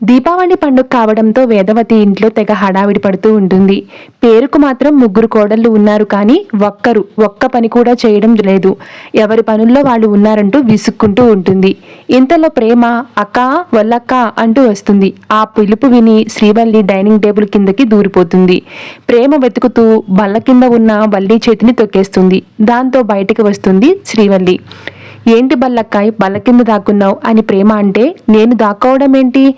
దీపావళి పండుగ కావడంతో వేదవతి ఇంట్లో తెగ హడావిడి పడుతూ ఉంటుంది. పేరుకు మాత్రం ముగ్గురు కోడళ్ళు ఉన్నారు కానీ ఒక్కరు ఒక్క పని కూడా చేయడం లేదు. ఎవరి పనుల్లో వాళ్ళు ఉన్నారంటూ విసుక్కుంటూ ఉంటుంది. ఇంతలో ప్రేమ అక్క వల్లక్క అంటూ వస్తుంది. ఆ పిలుపు విని శ్రీవల్లి డైనింగ్ టేబుల్ కిందకి దూరిపోతుంది. ప్రేమ వెతుకుతూ బల్ల కింద ఉన్న వల్లి చేతిని తొక్కేస్తుంది. దాంతో బయటికి వస్తుంది శ్రీవల్లి. ఏంటి బల్లక్కాయ్? బల్ల కింద దాక్కున్నావు అని ప్రేమ అంటే నేను దాక్కోవడం ఏంటి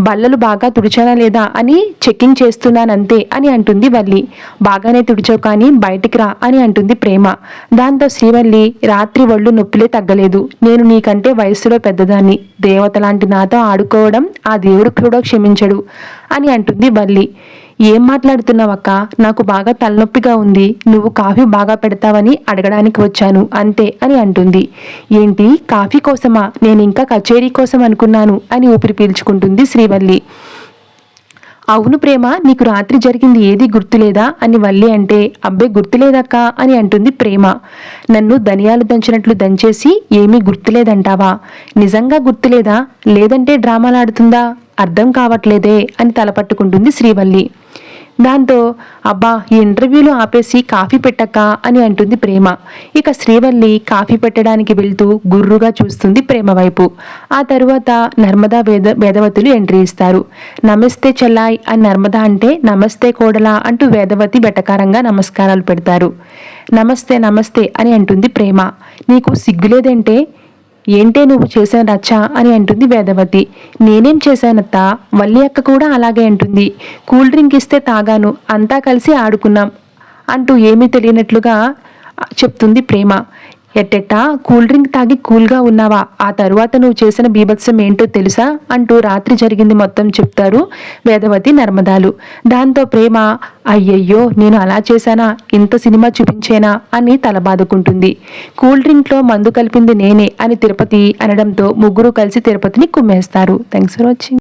బల్లలు బాగా తుడిచానా లేదా అని చెక్కింగ్ చేస్తున్నానంతే అని అంటుంది వల్లి. బాగానే తుడిచావు కానీ బయటికి రా అని అంటుంది ప్రేమ. దాంతో శ్రీవల్లి రాత్రి ఒళ్ళు నొప్పులే తగ్గలేదు. నేను నీకంటే వయస్సులో పెద్దదాన్ని. దేవత లాంటి నాతో ఆడుకోవడం ఆ దేవుడు కూడా క్షమించడు అని అంటుంది వల్లి. ఏం మాట్లాడుతున్నావక్క? నాకు బాగా తలనొప్పిగా ఉంది. నువ్వు కాఫీ బాగా పెడతావని అడగడానికి వచ్చాను. అంతే అని అంటుంది. ఏంటి? కాఫీ కోసమా? నేను ఇంకా కచేరీ కోసం అనుకున్నాను అని ఊపిరి పీల్చుకుంటుంది శ్రీవల్లి. అవును ప్రేమ నీకు రాత్రి జరిగింది ఏది గుర్తులేదా? అని వల్లి అంటే అబ్బే గుర్తులేదక్క అని అంటుంది ప్రేమ. నన్ను ధనియాలు దంచినట్లు దంచేసి ఏమీ గుర్తులేదంటావా? నిజంగా గుర్తులేదా? లేదంటే డ్రామాలాడుతుందా అర్థం కావట్లేదే అని తలపట్టుకుంటుంది శ్రీవల్లి. దాంతో అబ్బా ఈ ఇంటర్వ్యూలో ఆపేసి కాఫీ పెట్టక్క అని అంటుంది ప్రేమ. ఇక శ్రీవల్లి కాఫీ పెట్టడానికి వెళ్తూ గుర్రుగా చూస్తుంది ప్రేమ వైపు. ఆ తరువాత నర్మదా వేద వేదవతులు ఎంట్రీ ఇస్తారు. నమస్తే చెల్లాయ్ అని నర్మదా అంటే నమస్తే కోడలా అంటూ వేదవతి వెటకారంగా నమస్కారాలు పెడతారు. నమస్తే నమస్తే అని అంటుంది ప్రేమ. నీకు సిగ్గులేదంటే ఏంటే నువ్వు చేశాను రచ్చ? అని అంటుంది వేదవతి. నేనేం చేశానత్తా? వల్లి అక్క కూడా అలాగే అంటుంది. కూల్ డ్రింక్ ఇస్తే తాగాను. అంతా కలిసి ఆడుకున్నాం. అంటూ ఏమీ తెలియనట్లుగా చెప్తుంది ప్రేమ. ఎట్టెట్టా? కూల్ డ్రింక్ తాగి కూల్గా ఉన్నావా? ఆ తరువాత నువ్వు చేసిన బీభత్సం ఏంటో తెలుసా? అంటూ రాత్రి జరిగింది మొత్తం చెప్తారు వేదవతి నర్మదాలు. దాంతో ప్రేమ అయ్యయ్యో నేను అలా చేశానా? ఇంత సినిమా చూపించేనా? అని తలబాదుకుంటుంది. కూల్ డ్రింక్లో మందు కలిపింది నేనే అని తిరుపతి అనడంతో ముగ్గురు కలిసి తిరుపతిని కుమ్మేస్తారు. Thanks for watching